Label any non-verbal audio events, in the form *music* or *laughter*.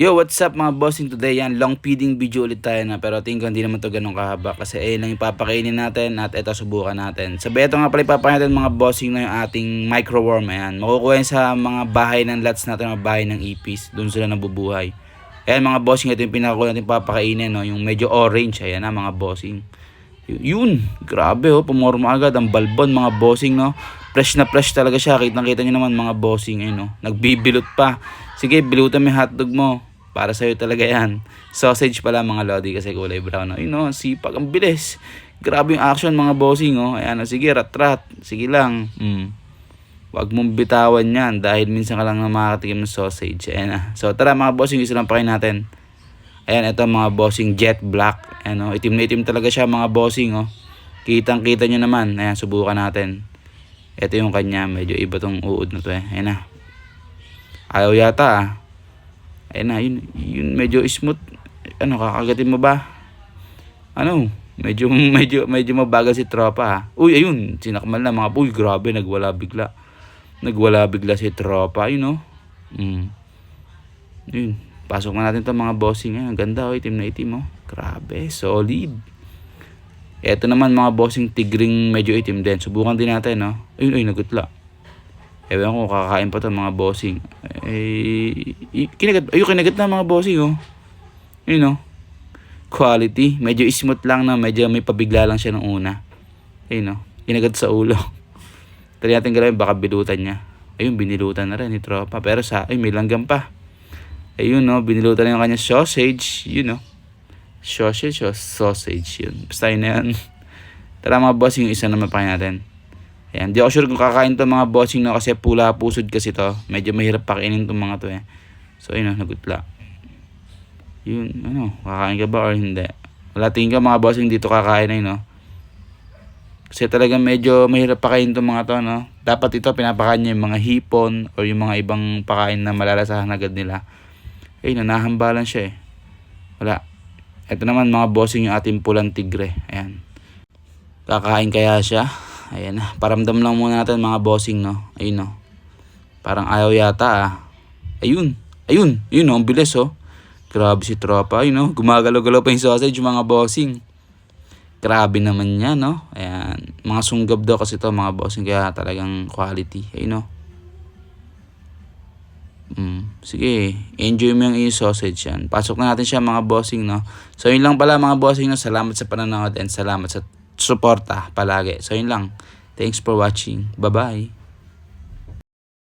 Yo, what's up mga bossing today? Yan, long feeding video ulit tayo na pero tingin ko hindi naman to ganun kahaba kasi ayun lang ipapakainin natin at ito subukan natin. Sabi ito nga pala ipapakainin natin mga bossing na yung ating microworm. Ayan, makukuha yan sa mga bahay ng lots natin, mga bahay ng ipis. Doon sila nabubuhay. Ayan mga bossing, ito yung pinakakuha natin papakainin, no? yung medyo orange. Ayan na mga bossing. Yun, grabe oh, pumorma agad ang balbon mga bossing no. Fresh na fresh talaga siya. Kitang kita nyo naman mga bossing ayun no. Nagbibilot pa. Sige, bilutan mo yung hotdog mo. Para sa'yo talaga yan. Sausage pala mga lodi kasi kulay brown. Ayun no, sipag. Ang bilis. Grabe yung action mga bossing oh. Ayan, oh, sige, rat-rat. Sige lang. Mm. Huwag mong bitawan yan dahil minsan ka lang na makakatikim ng sausage. Ayan na. So tara mga bossing, isa lang pakain natin. Ayan, ito mga bossing jet black. Ayan, oh, itim na itim talaga siya mga bossing. Oh. Kitang kita nyo naman. Ayan, subukan natin. Ito yung kanya. Medyo iba tong uod na to eh. Ayan na. Ayaw yata ah. Ayan na, yun, yun medyo smooth. Ano, kakagatin mo ba? Ano, medyo, *laughs* medyo, medyo mabagal si tropa ha. Uy, ayun, sinakmal na mga, uy, grabe, nagwala bigla. Nagwala bigla si tropa, yun oh. Mm. Yun, pasok na natin to mga bossing. Ayan, ang ganda oh, itim na itim oh. Grabe, solid. Eto naman mga bossing tigring medyo itim din. Subukan din natin no. Ayun, ay nagutla. Ewan ko kakain pa to mga bossing. Eh, kinagat, ayun kinagat na mga bossing oh. Yun oh. Quality. Medyo smooth lang na. Medyo may pabigla lang siya nung una. Ayun oh. Kinagat sa ulo. *laughs* Tali natin galawin baka bilutan niya. Ayun, binilutan na rin ni tropa. Pero sa, ay may langgam pa. Ayun no, binilutan na yung kanya sausage. Yun no. Sausage sausage yun. Basta yun na yan. *laughs* Tara mga bossing, yung isa naman pa natin. Ayan, di ako sure kung kakain to mga bossing no kasi pula pusod kasi to. Medyo mahirap pakainin tong mga to eh. So ayun no, nagutla. Yun, ano, kakain ka ba or hindi? Wala tingin ka mga bossing dito kakain yun no. Kasi talaga medyo mahirap pakain tong mga to no. Dapat ito pinapakain niya yung mga hipon or yung mga ibang pakain na malalasahan agad nila. Ayun, nahambalan siya eh. Wala. Ito naman mga bossing yung ating pulang tigre. Ayan. Kakain kaya siya. Ayan na. Paramdam lang muna natin mga bossing no. Ayun no. Parang ayaw yata ah. Ayun. Ayun. Ayun no. Ang bilis oh. Grabe si tropa. Ayun no. Gumagalaw-galaw pa yung sausage mga bossing. Grabe naman niya no. Ayan. Mga sunggab daw kasi to mga bossing. Kaya talagang quality. Ayun no. Mm, sige, enjoy mo yung iyong sausage yan. Pasok na natin siya mga bossing, no? So, yun lang pala mga bossing, no? Salamat sa panonood and salamat sa suporta palagi. So, yun lang. Thanks for watching. Bye-bye.